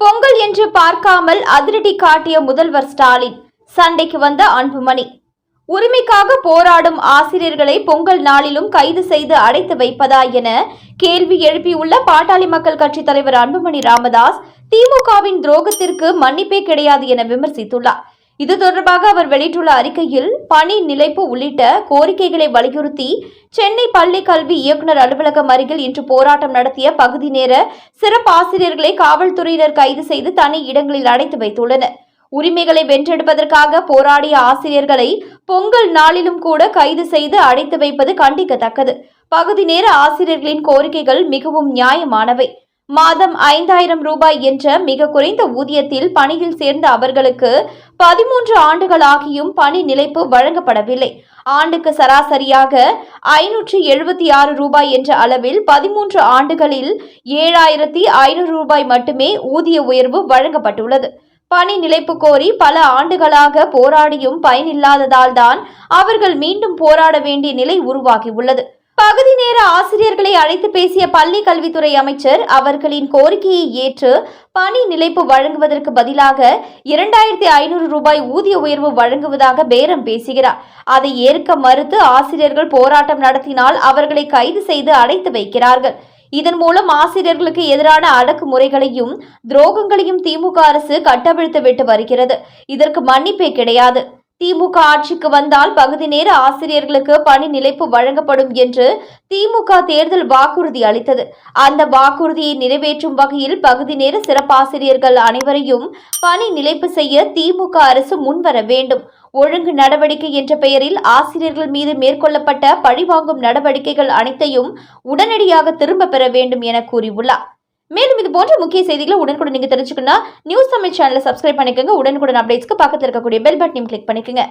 பொங்கல் என்று பார்க்காமல் அதிரடி காட்டிய முதல்வர் ஸ்டாலின் சண்டைக்கு வந்த அன்புமணி. உரிமைக்காக போராடும் ஆசிரியர்களை பொங்கல் நாளிலும் கைது செய்து அடைத்து வைப்பதா என கேள்வி எழுப்பியுள்ள பாட்டாளி மக்கள் கட்சித் தலைவர் அன்புமணி ராமதாஸ் திமுகவின் துரோகத்திற்கு மன்னிப்பே கிடையாது என விமர்சித்துள்ளார். இது தொடர்பாக அவர் வெளியிட்டுள்ள அறிக்கையில் பணி நிலைப்பு உள்ளிட்ட கோரிக்கைகளை வலியுறுத்தி சென்னை பள்ளி கல்வி இயக்குனர் அலுவலகம் அருகில் இன்று போராட்டம் நடத்திய பகுதி நேர சிறப்பு ஆசிரியர்களை காவல்துறையினர் கைது செய்து தனி இடங்களில் அடைத்து வைத்துள்ளனர். உரிமைகளை வென்றெடுப்பதற்காக போராடிய ஆசிரியர்களை பொங்கல் நாளிலும் கூட கைது செய்து அடைத்து வைப்பது கண்டிக்கத்தக்கது. பகுதி நேர ஆசிரியர்களின் கோரிக்கைகள் மிகவும் நியாயமானவை. மாதம் ஐந்தாயிரம் ரூபாய் என்ற மிக குறைந்த ஊதியத்தில் பணியில் சேர்ந்த அவர்களுக்கு பதிமூன்று ஆண்டுகளாகியும் பணி நிலைப்பு வழங்கப்படவில்லை. ஆண்டுக்கு சராசரியாக ஐநூற்றி எழுபத்தி ஆறு ரூபாய் என்ற அளவில் பதிமூன்று ஆண்டுகளில் ஏழாயிரத்தி ஐநூறு ரூபாய் மட்டுமே ஊதிய உயர்வு வழங்கப்பட்டுள்ளது. பணி நிலைப்பு கோரி பல ஆண்டுகளாக போராடியும் பயனில்லாததால் தான் அவர்கள் மீண்டும் போராட வேண்டிய நிலை உருவாகியுள்ளது. பகுதி நேர ஆசிரியர்களை அழைத்து பேசிய பள்ளி கல்வித்துறை அமைச்சர் அவர்களின் கோரிக்கையை ஏற்று பணி நிலைப்பு வழங்குவதற்கு பதிலாக இரண்டாயிரத்தி ஐநூறு ரூபாய் ஊதிய உயர்வு வழங்குவதாக பேரம் பேசுகிறார். அதை ஏற்க மறுத்து ஆசிரியர்கள் போராட்டம் நடத்தினால் அவர்களை கைது செய்து அடைத்து வைக்கிறார்கள். இதன் மூலம் ஆசிரியர்களுக்கு எதிரான அடக்குமுறைகளையும் துரோகங்களையும் திமுக அரசு கட்டவிழ்த்து விட்டு வருகிறது. இதற்கு மன்னிப்பே கிடையாது. திமுக ஆட்சிக்கு வந்தால் பகுதி நேர ஆசிரியர்களுக்கு பணி நிலைப்பு வழங்கப்படும் என்று திமுக தேர்தல் வாக்குறுதி அளித்தது. அந்த வாக்குறுதியை நிறைவேற்றும் வகையில் பகுதி நேர சிறப்பாசிரியர்கள் அனைவரையும் பணி நிலைப்பு செய்ய திமுக அரசு முன்வர வேண்டும். ஒழுங்கு நடவடிக்கை என்ற பெயரில் ஆசிரியர்கள் மீது மேற்கொள்ளப்பட்ட பழிவாங்கும் நடவடிக்கைகள் அனைத்தையும் உடனடியாக திரும்ப பெற வேண்டும் என கூறியுள்ளார். மேலும் இது போன்ற முக்கிய செய்திகளை உடனுக்குடன் நீங்க தெரிஞ்சுக்கணும்னா நியூஸ் தமிழ் சேனலை சப்ஸ்கிரைப் பண்ணிக்கோங்க. உடனுக்குடன் அப்டேட்ஸ்க்கு பக்கத்தில் இருக்கக்கூடிய பெல் பட்டனையும் கிளிக் பண்ணிக்கோங்க.